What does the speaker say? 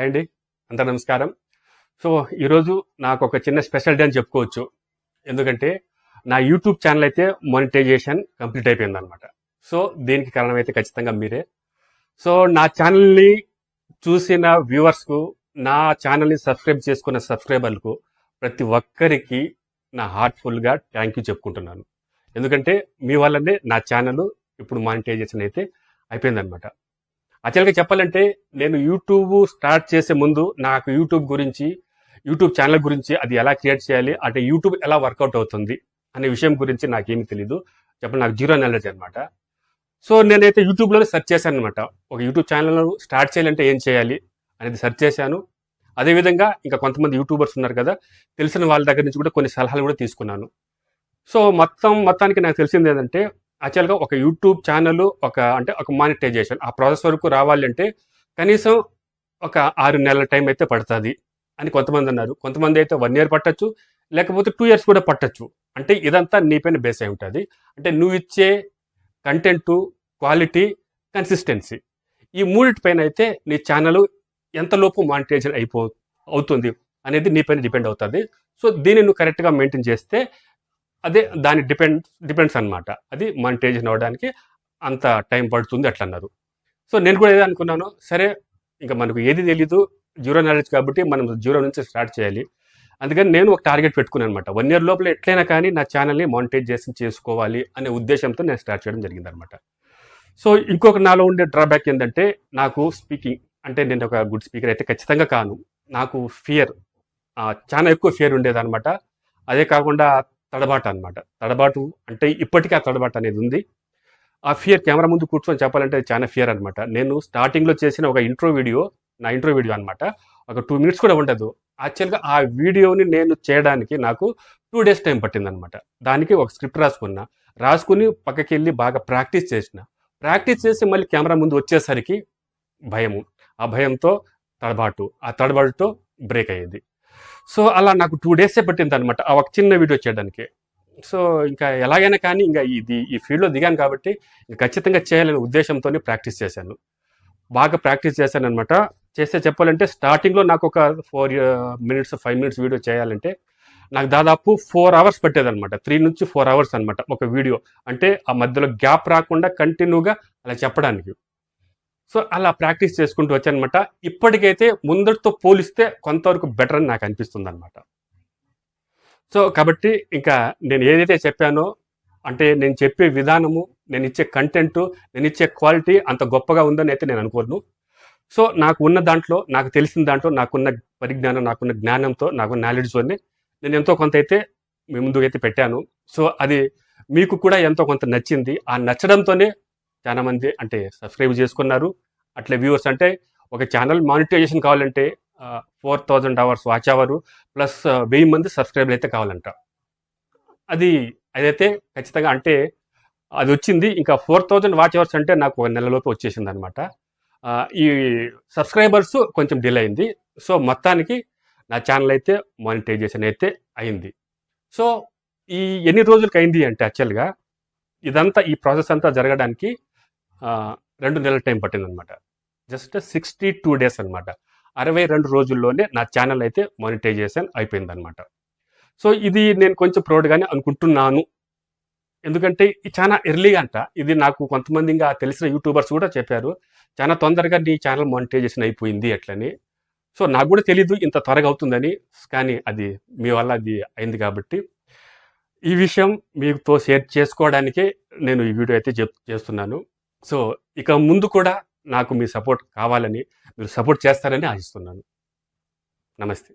Hi అండి. అంత నమస్కారం. సో ఈరోజు నాకు ఒక చిన్న స్పెషల్ డే అని చెప్పుకోవచ్చు. ఎందుకంటే నా యూట్యూబ్ ఛానల్ అయితే మానిటైజేషన్ కంప్లీట్ అయిపోయింది అనమాట సో దీనికి కారణం అయితే ఖచ్చితంగా మీరే. సో నా ఛానల్ని చూసిన వ్యూవర్స్కు నా ఛానల్ని సబ్స్క్రైబ్ చేసుకున్న సబ్స్క్రైబర్లకు ప్రతి ఒక్కరికి నా హార్ట్ఫుల్గా థ్యాంక్ యూ చెప్పుకుంటున్నాను. ఎందుకంటే మీ వల్లనే నా ఛానల్ ఇప్పుడు మానిటైజేషన్ అయితే అయిపోయిందనమాట యాక్చువల్గా చెప్పాలంటే నేను యూట్యూబ్ స్టార్ట్ చేసే ముందు నాకు యూట్యూబ్ గురించి యూట్యూబ్ ఛానల్ గురించి అది ఎలా క్రియేట్ చేయాలి అంటే యూట్యూబ్ ఎలా వర్కౌట్ అవుతుంది అనే విషయం గురించి నాకేమీ తెలీదు. చెప్పండి నాకు జీరో నాలెడ్జ్ అనమాట సో నేనైతే యూట్యూబ్లోనే సెర్చ్ చేశాను అనమాట ఒక యూట్యూబ్ ఛానల్ స్టార్ట్ చేయాలంటే ఏం చేయాలి అనేది సెర్చ్ చేశాను. అదేవిధంగా ఇంకా కొంతమంది యూట్యూబర్స్ ఉన్నారు కదా తెలిసిన వాళ్ళ దగ్గర నుంచి కూడా కొన్ని సలహాలు కూడా తీసుకున్నాను. సో మొత్తం మొత్తానికి నాకు తెలిసింది ఏంటంటే యాక్చువల్గా ఒక యూట్యూబ్ ఛానల్ ఒక అంటే ఒక మానిటైజేషన్ ఆ ప్రాసెస్ వరకు రావాలి అంటే కనీసం ఒక ఆరు నెలల టైం అయితే పడుతుంది అని కొంతమంది అన్నారు. కొంతమంది అయితే వన్ ఇయర్ పట్టచ్చు లేకపోతే టూ ఇయర్స్ కూడా పట్టచ్చు. అంటే ఇదంతా నీ పైన బేస్ అయి ఉంటుంది. అంటే నువ్వు ఇచ్చే కంటెంట్ క్వాలిటీ కన్సిస్టెన్సీ ఈ మూడిటిపైన అయితే నీ ఛానల్ ఎంతలోపు మానిటైజేషన్ అయిపో అవుతుంది అనేది నీ పైన డిపెండ్ అవుతుంది. సో దీన్ని నువ్వు కరెక్ట్గా మెయింటైన్ చేస్తే అదే దాని డిపెండ్ డిపెండ్స్ అనమాట అది మానిటైజేషన్ అవ్వడానికి అంత టైం పడుతుంది అట్లా అన్నారు సో నేను కూడా ఏదో అనుకున్నాను సరే ఇంకా మనకు ఏది తెలీదు జీరో నాలెడ్జ్ కాబట్టి మనం జీరో నుంచి స్టార్ట్ చేయాలి. అందుకని నేను ఒక టార్గెట్ పెట్టుకున్నాను అనమాట వన్ ఇయర్ లోపల ఎట్లయినా కానీ నా ఛానల్ని మానిటైజేషన్ చేసుకోవాలి అనే ఉద్దేశంతో నేను స్టార్ట్ చేయడం జరిగిందనమాట సో ఇంకొక నాలో ఉండే డ్రాబ్యాక్ ఏంటంటే నాకు స్పీకింగ్ అంటే నేను ఒక గుడ్ స్పీకర్ అయితే ఖచ్చితంగా కాను. నాకు ఫియర్ చాలా ఎక్కువ ఫియర్ ఉండేదన్నమాట. అదే కాకుండా తడబాటు అనమాట తడబాటు అంటే ఇప్పటికీ ఆ తడబాటు అనేది ఉంది. ఆ ఫియర్ కెమెరా ముందు కూర్చొని చెప్పాలంటే చాలా ఫియర్ అనమాట నేను స్టార్టింగ్లో చేసిన ఒక ఇంట్రో వీడియో నా ఇంట్రో వీడియో అనమాట ఒక టూ మినిట్స్ కూడా ఉండదు. యాక్చువల్గా ఆ వీడియోని నేను చేయడానికి నాకు టూ డేస్ టైం పట్టిందనమాట దానికి ఒక స్క్రిప్ట్ రాసుకున్నా. రాసుకుని పక్కకి వెళ్ళి బాగా ప్రాక్టీస్ చేసిన. ప్రాక్టీస్ చేసి మళ్ళీ కెమెరా ముందు వచ్చేసరికి భయము. ఆ భయంతో తడబాటు. ఆ తడబాటుతో బ్రేక్ అయ్యేది. సో అలా నాకు టూ డేసే పట్టింది అనమాట ఆ ఒక చిన్న వీడియో చేయడానికి. సో ఇంకా ఎలాగైనా కానీ ఇంకా ఇది ఈ ఫీల్డ్లో దిగాను కాబట్టి ఖచ్చితంగా చేయాలనే ఉద్దేశంతోనే ప్రాక్టీస్ చేశాను. బాగా ప్రాక్టీస్ చేశాను అనమాట చేస్తే చెప్పాలంటే స్టార్టింగ్లో నాకు ఒక four minutes five minutes video చేయాలంటే నాకు దాదాపు ఫోర్ అవర్స్ పట్టేదనమాట త్రీ నుంచి ఫోర్ అవర్స్ అనమాట ఒక వీడియో అంటే ఆ మధ్యలో గ్యాప్ రాకుండా కంటిన్యూగా అలా చెప్పడానికి. సో అలా ప్రాక్టీస్ చేసుకుంటూ వచ్చానమాట. ఇప్పటికైతే ముందటితో పోలిస్తే కొంతవరకు బెటర్ అని నాకు అనిపిస్తుంది అనమాట సో కాబట్టి ఇంకా నేను ఏదైతే చెప్పానో అంటే నేను చెప్పే విధానము నేను ఇచ్చే కంటెంట్ నేను ఇచ్చే క్వాలిటీ అంత గొప్పగా ఉందని అయితే నేను అనుకోను. సో నాకు ఉన్న దాంట్లో నాకు తెలిసిన దాంట్లో నాకున్న పరిజ్ఞానం నాకున్న జ్ఞానంతో నాకు నాలెడ్జ్తోనే నేను ఎంతో కొంత అయితే మీ ముందుకైతే పెట్టాను. సో అది మీకు కూడా ఎంతో కొంత నచ్చింది. ఆ నచ్చడంతోనే చాలా మంది అంటే సబ్స్క్రైబ్ చేసుకున్నారు. అట్లే వ్యూవర్స్ అంటే ఒక ఛానల్ మానిటైజేషన్ కావాలంటే four thousand hours watch hour plus వెయ్యి మంది సబ్స్క్రైబర్లు అయితే కావాలంట. అది అదైతే ఖచ్చితంగా అంటే అది వచ్చింది ఇంకా ఫోర్ థౌజండ్ వాచ్ అవర్స్ అంటే నాకు ఒక నెలలోపు వచ్చేసింది అనమాట ఈ సబ్స్క్రైబర్స్ కొంచెం డిలే అయింది. సో మొత్తానికి నా ఛానల్ అయితే మానిటైజేషన్ అయితే అయింది. సో ఈ ఎన్ని రోజులకి అయింది అంటే యాక్చువల్గా ఇదంతా ఈ ప్రాసెస్ అంతా జరగడానికి రెండు నెలల టైం పట్టిందనమాట. జస్ట్ సిక్స్టీ టూ డేస్ అనమాట. అరవై రెండు రోజుల్లోనే నా ఛానల్ అయితే మానిటైజేషన్ అయిపోయిందనమాట. సో ఇది నేను కొంచెం ప్రౌడ్గానే అనుకుంటున్నాను. ఎందుకంటే చాలా ఎర్లీ అంట. ఇది నాకు కొంతమంది ఇంకా తెలిసిన యూట్యూబర్స్ కూడా చెప్పారు చాలా తొందరగా నీ ఛానల్ మానిటైజేషన్ అయిపోయింది అట్లని. సో నాకు కూడా తెలీదు ఇంత త్వరగా అవుతుందని. కానీ అది మీ వల్ల అది అయింది కాబట్టి. ఈ విషయం మీతో షేర్ చేసుకోవడానికే నేను ఈ వీడియో అయితే చెప్ చేస్తున్నాను. సో ఇక ముందు కూడా నాకు మీ సపోర్ట్ కావాలని మీరు సపోర్ట్ చేస్తారని ఆశిస్తున్నాను. నమస్తే.